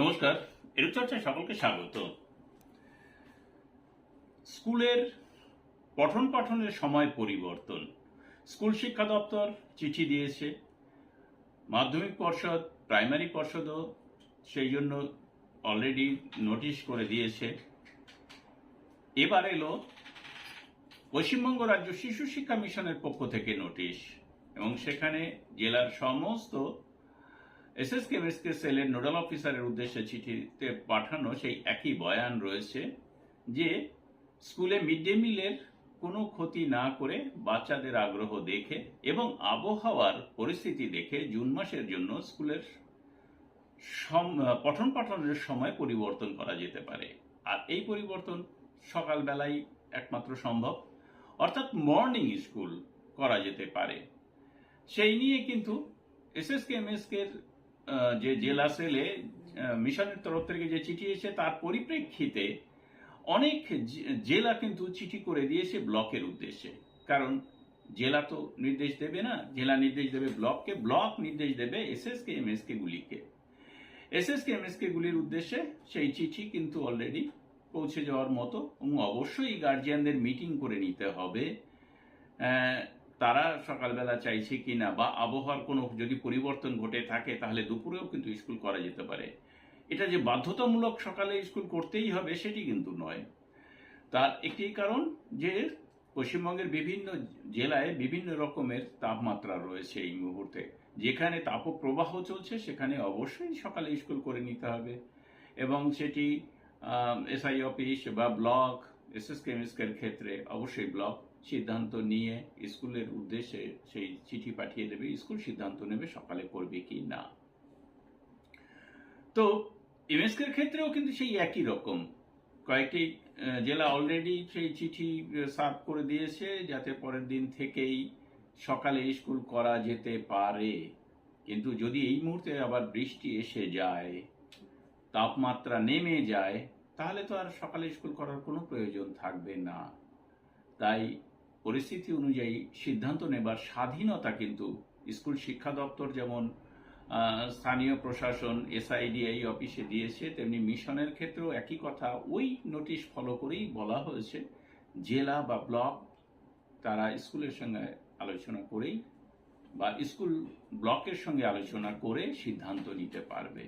নমস্কার এরূপ চর্চায় সকলকে স্বাগত। স্কুলের পঠন পাঠনের সময় পরিবর্তন। স্কুল শিক্ষা দপ্তর চিঠি দিয়েছে। মাধ্যমিক পর্ষদ, প্রাইমারি পর্ষদও সেই জন্য অলরেডি নোটিশ করে দিয়েছে। এবার এলো পশ্চিমবঙ্গ রাজ্য শিশু শিক্ষা মিশনের পক্ষ থেকে নোটিশ এবং সেখানে জেলার সমস্ত এসএসকেএমএসকে সেলের নোডাল অফিসারের উদ্দেশ্যে চিঠিতে পাঠানো সেই একই বয়ান রয়েছে যে, স্কুলে মিড ডে মিলের কোনো ক্ষতি না করে বাচ্চাদের আগ্রহ দেখে এবং আবহাওয়ার পরিস্থিতি দেখে জুন মাসের জন্য স্কুলের পঠন পাঠনের সময় পরিবর্তন করা যেতে পারে। আর এই পরিবর্তন সকালবেলায় একমাত্র সম্ভব। অর্থাৎ মর্নিং স্কুল করা যেতে পারে। সেই নিয়ে কিন্তু এসএসকে এমএসকে যে জেলা সেলে মিশনের তরফ থেকে যে চিঠি এসেছে তার পরিপ্রেক্ষিতে অনেক জেলা কিন্তু চিঠি করে দিয়েছে ব্লকের উদ্দেশ্যে। কারণ জেলা তো নির্দেশ দেবে না, জেলা নির্দেশ দেবে ব্লককে, ব্লক নির্দেশ দেবে এসএসকে, এমএসকে গুলিকে। এসএসকে, এমএসকে গুলির উদ্দেশ্যে সেই চিঠি কিন্তু অলরেডি পৌঁছে যাওয়ার মতো এবং অবশ্যই গার্জিয়ানদের মিটিং করে নিতে হবে। তারা সকালবেলা চাইছে কিনা বা আবহাওয়ার কোনো যদি পরিবর্তন ঘটে থাকে, তাহলে দুপুরেও কিন্তু স্কুল করা যেতে পারে। এটা যে বাধ্যতামূলক সকালে স্কুল করতেই হবে, সেটি কিন্তু নয়। তার একটি কারণ যে, পশ্চিমবঙ্গের বিভিন্ন জেলায় বিভিন্ন রকমের তাপমাত্রা রয়েছে এই মুহূর্তে। যেখানে তাপপ্রবাহ চলছে, সেখানে অবশ্যই সকালে স্কুল করে নিতে হবে। এবং সেটি এসআই অফিস বা ব্লক এসএস কেমিস্কের ক্ষেত্রে অবশ্যই ব্লক সিদ্ধান্ত নিয়ে স্কুলের উদ্দেশ্যে সেই চিঠি পাঠিয়ে দেবে, স্কুল সিদ্ধান্ত নেবে সকালে করবে কি না। তো এমএসকের ক্ষেত্রেও কিন্তু সেই একই রকম। কয়েকটি জেলা অলরেডি সেই চিঠি সার্ভ করে দিয়েছে যাতে পরের দিন থেকেই সকালে স্কুল করা যেতে পারে। কিন্তু যদি এই মুহূর্তে আবার বৃষ্টি এসে যায়, তাপমাত্রা নেমে যায়, তাহলে তো আর সকালে স্কুল করার কোনো প্রয়োজন থাকবে না। তাই পরিস্থিতি অনুযায়ী সিদ্ধান্ত নেবার স্বাধীনতা কিন্তু স্কুল শিক্ষা দপ্তর যেমন স্থানীয় প্রশাসন, এসআইডিআই অফিসে দিয়েছে, তেমনি মিশনের ক্ষেত্রেও একই কথা। ওই নোটিশ ফলো করেই বলা হয়েছে, জেলা বা ব্লক তারা স্কুলের সঙ্গে আলোচনা করেই বা স্কুল ব্লকের সঙ্গে আলোচনা করে সিদ্ধান্ত নিতে পারবে।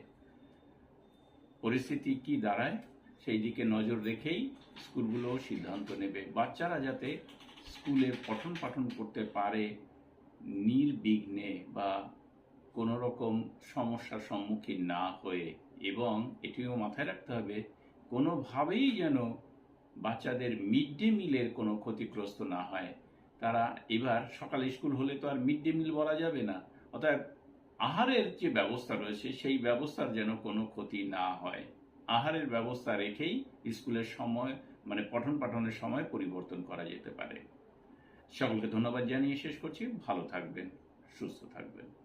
পরিস্থিতি কি দাঁড়ায়, সেই দিকে নজর রেখেই স্কুলগুলো সিদ্ধান্ত নেবে। বাচ্চারা যাতে স্কুলে পঠন পাঠন করতে পারে নির্বিঘ্নে বা কোনো রকম সমস্যার সম্মুখীন না হয়ে এবং এটিও মাথায় রাখতে হবে, কোনোভাবেই যেন বাচ্চাদের মিড ডে মিলের কোনো ক্ষতিগ্রস্ত না হয়। তারা এবার সকালে স্কুল হলে তো আর মিড ডে মিল বলা যাবে না। অর্থাৎ আহারের যে ব্যবস্থা রয়েছে, সেই ব্যবস্থার যেন কোনো ক্ষতি না হয়। আহারের ব্যবস্থা রেখেই স্কুলের সময় মানে পঠন পাঠনের সময় পরিবর্তন করা যেতে পারে। সকলকে ধন্যবাদ জানিয়ে শেষ করছি। ভালো থাকবেন, সুস্থ থাকবেন।